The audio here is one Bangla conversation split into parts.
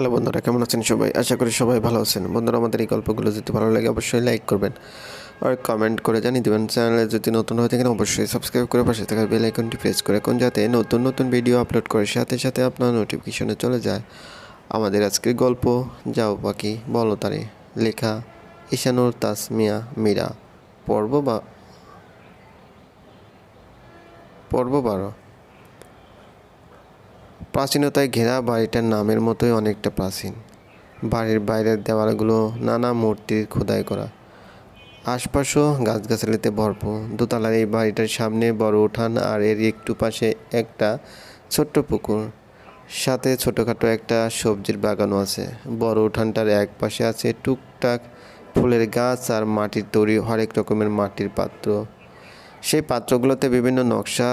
হ্যালো বন্ধুরা, কেমন আছেন সবাই? আশা করি সবাই ভালো আছেন। বন্ধুরা, আমাদের এই গল্পগুলো যদি ভালো লাগে অবশ্যই লাইক করবেন আর কমেন্ট করে জানিয়ে দেবেন। চ্যানেলে যদি নতুন হয়ে থাকেন, অবশ্যই সাবস্ক্রাইব করে পাশে থাকা বেল আইকনটি প্রেস করে কোন যাতে নতুন নতুন ভিডিও আপলোড করে সাথে সাথে আপনার নোটিফিকেশনে চলে যায় আমাদের আজকের গল্প। যাও পাখি বলো তারে। লেখা, ঈশানুর তাসমিয়া মীরা, পর্ব বা পর্ব বারো। প্রাচীনতায় ঘেরা বাড়িটার নামের মতোই অনেকটা প্রাচীন। বাড়ির বাইরের দেওয়ালগুলো নানা মূর্তির খোদাই করা। আশপাশও গাছগাছালিতে ভরপুর। দোতলার এই বাড়িটার সামনে বড় উঠান আর এর একটু পাশে একটা ছোট্ট পুকুর। সাথে ছোটোখাটো একটা সবজির বাগানও আছে। বড় উঠানটার এক পাশে আছে টুকটাক ফুলের গাছ আর মাটির তৈরি হরেক রকমের মাটির পাত্র। সেই পাত্রগুলোতে বিভিন্ন নকশা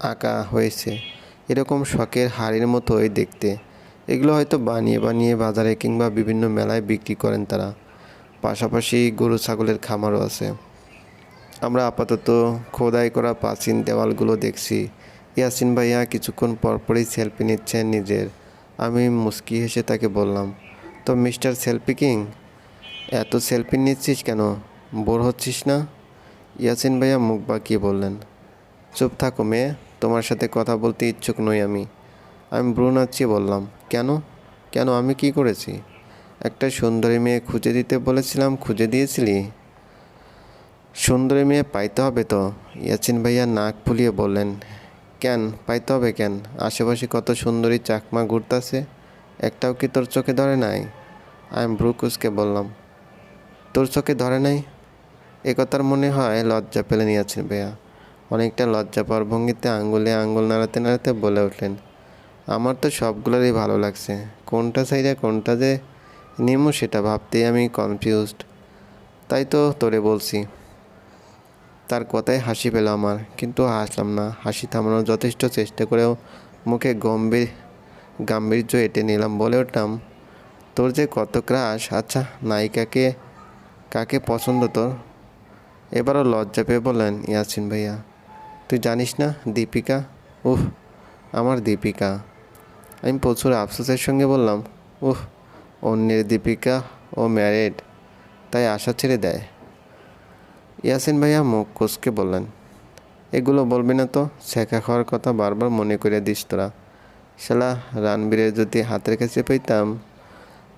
আঁকা হয়েছে। এরকম শখের হাড়ির মতোই দেখতে। এগুলো হয়তো বানিয়ে বানিয়ে বাজারে কিংবা বিভিন্ন মেলায় বিক্রি করেন তারা। পাশাপাশি গরু, ছাগলের খামারও আছে। আমরা আপাতত খোদাই করা প্রাচীন দেওয়ালগুলো দেখছি। ইয়াসিন ভাইয়া কিছুক্ষণ পরপরই সেলফি নিচ্ছেন নিজের। আমি মুস্কি হেসে তাকে বললাম, তো মিস্টার সেলফি কিং, এত সেলফি নিচ্ছিস কেন? বোর হচ্ছিস না? ইয়াসিন ভাইয়া মুখ বাঁকিয়ে বললেন, চুপ থাকো মেয়ে তোমার সাথে কথা বলতে ইচ্ছুক নই আমি। আমি ব্রু নাচিয়ে বললাম, কেন? কেন? আমি কি করেছি? একটা সুন্দরী মেয়ে খুঁজে দিতে বলেছিলাম, খুঁজে দিয়েছিলি? সুন্দরী মেয়ে পাইতে হবে তো? ইয়াচিন ভাইয়া নাক ফুলিয়ে বললেন, কেন? পাইতে হবে কেন? আশেপাশে কত সুন্দরী চাকমা ঘুরতাছে, একটাও কি তোর চোখে ধরে নাই? আমি ব্রুকুসকে বললাম। তোর চোখে ধরে নাই? একথার মনে হয় লজ্জা পেলে নিয়েছেন ভাইয়া। অনেকটা লজ্জা পাওয়ার ভঙ্গিতে আঙ্গুলে আঙ্গুল নাড়াতে নাড়াতে বলে উঠলেন, আমার তো সবগুলোরই ভালো লাগছে। কোনটা চাইলে কোনটা যে নিমু সেটা ভাবতেই আমি কনফিউজড তাই তো তোরে বলছি। তার কথায় হাসি পেল আমার, কিন্তু হাসলাম না। হাসি থামানোর যথেষ্ট চেষ্টা করেও মুখে গম্ভীর গাম্ভীর্য এঁটে নিলাম, বলে উঠলাম, তোর যে কত ক্রাশ আচ্ছা নায়িকাকে, কাকে পছন্দ তোর? এবারও লজ্জা পেয়ে বললেন, ইয়াসিন ভাইয়া তুই জানিস না, দীপিকা? উহ আমার দীপিকা। আমি প্রচুর আফসোসের সঙ্গে বললাম উহ অন্যের দীপিকা ও ম্যারেড তাই আশা ছেড়ে দেয়। ইয়াসিন ভাইয়া মুখ কুচকে বললেন, এগুলো বলবি না তো? শেখা খাওয়ার কথা বারবার মনে করে দিস তোরা। শালা রানবীরের যদি হাতের কাছে পেতাম।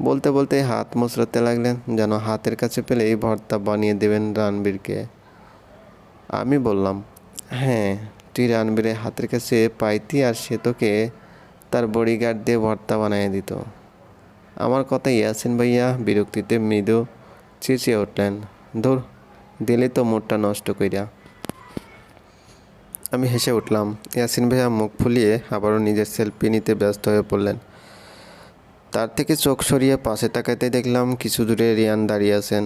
বলতে বলতে হাত মোচড়াতে লাগলেন, যেন হাতের কাছে পেলেই ভর্তা বানিয়ে দেবেন রানবীরকে। আমি বললাম হ্যাঁ তুই রানবীরের হাতের কাছে পাইতি আর সে তোকে তার বডিগার্ড দিয়ে ভর্তা বানিয়ে দিত। আমার কথা ইয়াসিন ভাইয়া বিরক্তিতে মৃদু চেঁচিয়ে উঠলেন, ধুর, দিলে তো মুডটা নষ্ট কইরা। আমি হেসে উঠলাম। ইয়াসিন ভাইয়া মুখ ফুলিয়ে আবারও নিজের সেলফি নিতে ব্যস্ত হয়ে পড়লেন। তার থেকে চোখ সরিয়ে পাশে তাকাতে দেখলাম কিছু দূরে রিয়ান দাঁড়িয়ে আছেন।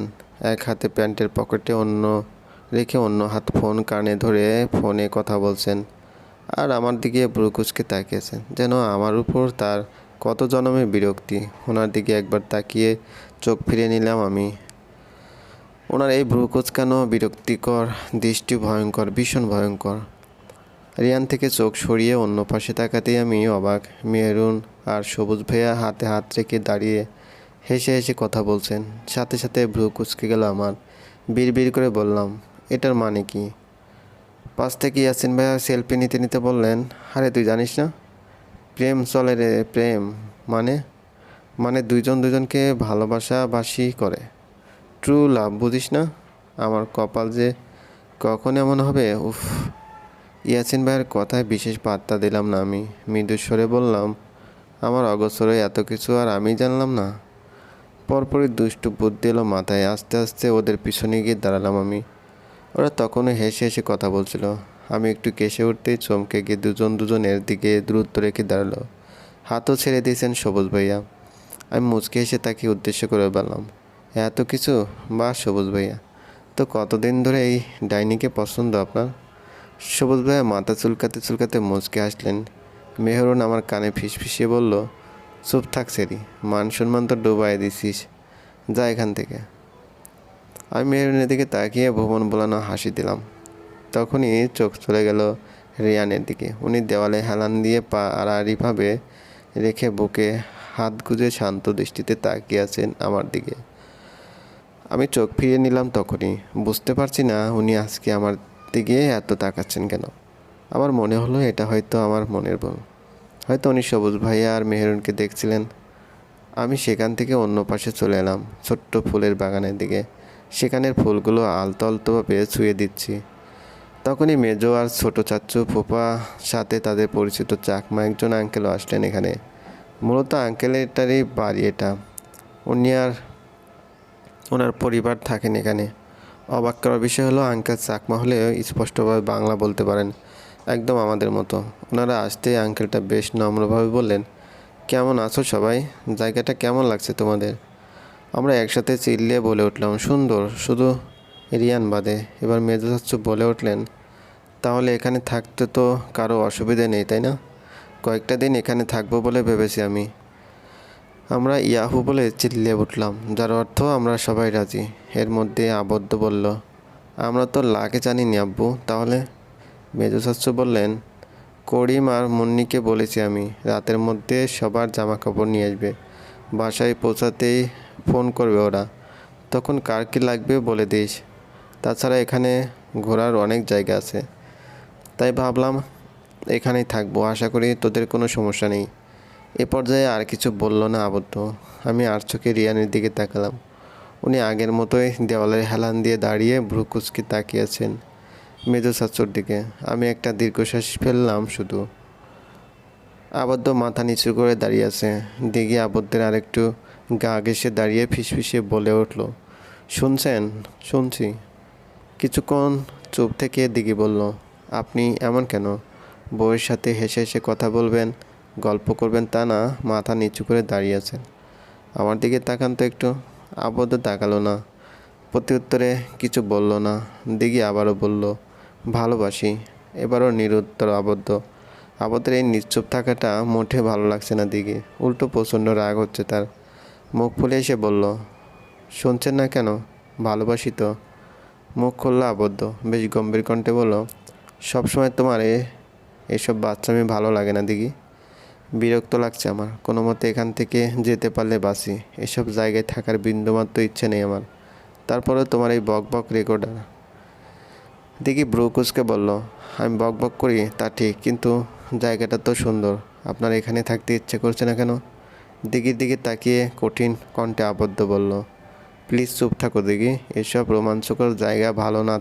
এক হাতে প্যান্টের পকেটে অন্য রেখে অন্য হাত ফোন কানে ধরে ফোনে কথা বলছেন। আর আমার দিকে ব্রুকুচকে তাকিয়েছেন, যেন আমার উপর তার কত জনমে বিরক্তি। ওনার দিকে একবার তাকিয়ে চোখ ফিরে নিলাম আমি। ওনার এই ভ্রুকুচকানো বিরক্তিকর দৃষ্টি ভয়ঙ্কর ভীষণ ভয়ঙ্কর। রিয়ান থেকে চোখ সরিয়ে অন্য পাশে তাকাতেই আমি অবাক মেহরুন আর সবুজ ভাইয়া হাতে হাত রেখে দাঁড়িয়ে হেসে হেসে কথা বলছেন। সাথে সাথে ভ্রু কুচকে গেল আমার। বিড় করে বললাম এটার মানে কি? পাশ থেকে ইয়াসিন ভাইয়া সেলফি নিতে নিতে বললেন, আরে তুই জানিস না, প্রেম চলে রে, প্রেম মানে মানে দুইজন দুজনকে ভালোবাসা বাসি করে। ট্রু লাভ বুঝিস না? আমার কপাল যে কখন এমন হবে? উফ। ইয়াসিন ভাইয়ের কথায় বিশেষ বার্তা দিলাম না আমি। মৃদুস্বরে বললাম, আমার অগসরে এত কিছু আর আমি জানলাম না। পরপরই দুষ্টু বুদ্ধি এলো মাথায়, আস্তে আস্তে ওদের পিছনে গিয়ে দাঁড়ালাম আমি। ওরা তখনও হেসে হেসে কথা বলছিল। আমি একটু কেসে উঠতেই চমকে গিয়ে দুজন দুজনের দিকে দূরত্ব রেখে দাঁড়াল। হাতও ছেড়ে দিয়েছেন সবুজ ভাইয়া। আমি মুচকে হেসে তাকে উদ্দেশ্য করে বললাম, এত কিছু? বা সবুজ ভাইয়া, তো কতদিন ধরে এই ডাইনিকে পছন্দ আপনার? সবুজ ভাইয়া মাথা চুলকাতে চুলকাতে মুচকে আসলেন মেহরুন আমার কানে ফিসফিসিয়ে বলল, চুপ থাক সেরি, মান সম্মান তো ডুবাই দিছিস। যা এখান থেকে। আমি মেহরুনের দিকে তাকিয়ে ভুবন বোলানো হাসি দিলাম। তখনই চোখ চলে গেল রিয়ানের দিকে। উনি দেওয়ালে হেলান দিয়ে পা আড়াআড়িভাবে রেখে বুকে হাত গুজে শান্ত দৃষ্টিতে তাকিয়ে আছেন আমার দিকে। আমি চোখ ফিরিয়ে নিলাম তখনই। বুঝতে পারছি না উনি আজকে আমার দিকে এত তাকাচ্ছেন কেন। আমার মনে হলো এটা হয়তো আমার মনের ভুল। হয়তো উনি সবুজ ভাইয়া আর মেহরুনকে দেখছিলেন। আমি সেখান থেকে অন্য পাশে চলে এলাম ছোট্ট ফুলের বাগানের দিকে। সেখানের ফুলগুলো আলতো আলতোভাবে ছুঁয়ে দিচ্ছি। তখনই মেজো আর ছোটো চাচ্চু ফুপা সাথে তাদের পরিচিত চাকমা একজন আঙ্কেলও আসলেন এখানে। মূলত আঙ্কেলেরটারই বাড়ি এটা। উনি আর ওনার পরিবার থাকেন এখানে। অবাক করার বিষয় হলো আঙ্কেল চাকমা হলেও স্পষ্টভাবে বাংলা বলতে পারেন। একদম আমাদের মতো। ওনারা আসতেই আঙ্কেলটা বেশ নম্রভাবে বললেন, কেমন আছো সবাই? জায়গাটা কেমন লাগছে তোমাদের? আমরা একসাথে চিল্লিয়ে বলে উঠলাম, সুন্দর, শুধু রিয়ান বাদে। এবার মেজো চাচ্চু বলে উঠলেন, তাহলে এখানে থাকতে তো কারও অসুবিধে নেই, তাই না? কয়েকটা দিন এখানে থাকব বলে ভেবেছি আমি। আমরা ইয়াহু বলে চিল্লিয়ে উঠলাম, যার অর্থ আমরা সবাই রাজি। এর মধ্যে আবদ্ধ বলল, আমরা তো লাগে জানিনি, আব্বু। তাহলে? মেজো চাচ্চু বললেন, করিম আর মুন্নিকে বলেছি আমি, রাতের মধ্যে সবার জামা কাপড় নিয়ে আসবে। বাসায় পৌঁছাতেই ফোন করবে ওরা। তখন কার কী লাগবে বলে দিস। তাছাড়া এখানে ঘোরার অনেক জায়গা আছে। তাই ভাবলাম এখানেই থাকব। আশা করি তোদের কোনো সমস্যা নেই। এ পর্যায়ে আর কিছু বলল না আবদ্ধ। আমি আর চোখে রিয়ানের দিকে তাকালাম। উনি আগের মতোই দেওয়ালের হেলান দিয়ে দাঁড়িয়ে ভ্রুকুচকে তাকিয়েছেন মেজো চাচুর দিকে। আমি একটা দীর্ঘশ্বাস ফেললাম শুধু। আবদ্ধ মাথা নিচু করে দাঁড়িয়ে আছে। দিঘি আবদ্ধের আরেকটু গা ঘেসে দাঁড়িয়ে ফিসফিসে বলে উঠল, শুনছেন, শুনছি। কিছুক্ষণ চুপ থেকে দিঘি বলল, আপনি এমন কেন? বউয়ের সাথে হেসে হেসে কথা বলবেন, গল্প করবেন তা না, মাথা নিচু করে দাঁড়িয়ে আছেন। আমার দিকে তাকান তো একটু, আবদ্ধ তাকালো না প্রতি উত্তরে কিছু বলল না। দিঘি আবারও বলল, ভালোবাসি, এবারও নিরুত্তর আবদ্ধ। আবদ্ধের এই নিশ্চুপ থাকাটা মোটে ভালো লাগছে না দিঘি। উল্টো প্রচণ্ড রাগ হচ্ছে তার। মুখ ফুলে এসে বলল, শুনছেন না কেন? ভালোবাসি তো। মুখ খুললো আবদ্ধ। বেশ গম্ভীর কণ্ঠে বলল সবসময় তোমার এ এসব বাচ্চামি ভালো লাগে না, দিঘি। বিরক্ত লাগছে আমার। কোনো মতে এখান থেকে যেতে পারলে বাসি এসব জায়গায় থাকার বিন্দুমাত্র ইচ্ছে নেই আমার। তারপরে তোমার এই বক বক রেকর্ডার দেখি ব্রুকুসকে বলল, আমি বক বক করি, তা ঠিক। কিন্তু জায়গাটা তো সুন্দর। আপনার এখানে থাকতে ইচ্ছে করছে না কেন? দিঘির দিকে তাকিয়ে কঠিন কণ্ঠে আবদ্ধ বলল, প্লিজ চুপ থাকো দিঘি, এসব রোমাঞ্চকর জায়গা ভালো না,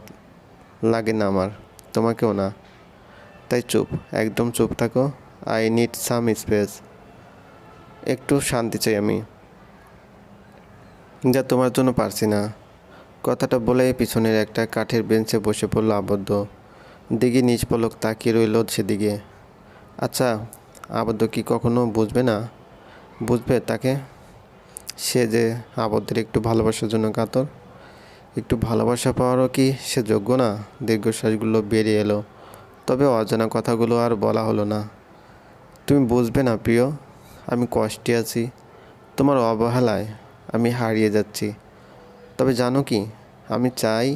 লাগে না আমার, তোমাকেও না। তাই চুপ, একদম চুপ থাকো আই নিড সাম স্পেস একটু শান্তি চাই আমি। যা তোমার জন্য পারছি না কথাটা বলে পিছনের একটা কাঠের বেঞ্চে বসে পড়ল আবদ্ধ। দিঘি নিজ পলক তাকিয়ে রইল সেদিকে। আচ্ছা আবদ্ধ কি কখনো বুঝবে না? বুঝবে তাকে। সে যে আবদ্ধের একটু ভালোবাসার জন্য কাতর, একটু ভালোবাসা পাওয়ারও কি সে যোগ্য না? দীর্ঘশ্বাসগুলো বেরিয়ে এলো। তবে অজানা কথাগুলো আর বলা হলো না। তুমি বুঝবে না প্রিয়, আমি কষ্টে আছি। তোমার অবহেলায় আমি হারিয়ে যাচ্ছি। তবে জানো কি, আমি চাই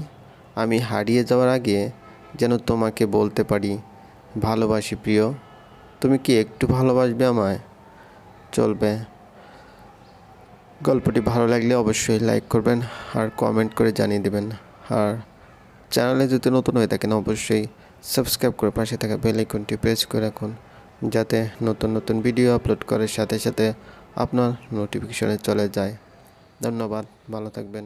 আমি হারিয়ে যাওয়ার আগে যেন তোমাকে বলতে পারি, ভালোবাসি প্রিয়। তুমি কি একটু ভালোবাসবে আমায়? চলবে। গল্পটি ভালো লাগলে অবশ্যই লাইক করবেন আর কমেন্ট করে জানিয়ে দেবেন। আর চ্যানেলে যদি নতুন হয়ে থাকেন, অবশ্যই সাবস্ক্রাইব করে পাশে থাকা বেল আইকনটি প্রেস করে রাখুন, যাতে নতুন নতুন ভিডিও আপলোড করার সাথে সাথে আপনার নোটিফিকেশনে চলে যায়। ধন্যবাদ, ভালো থাকবেন।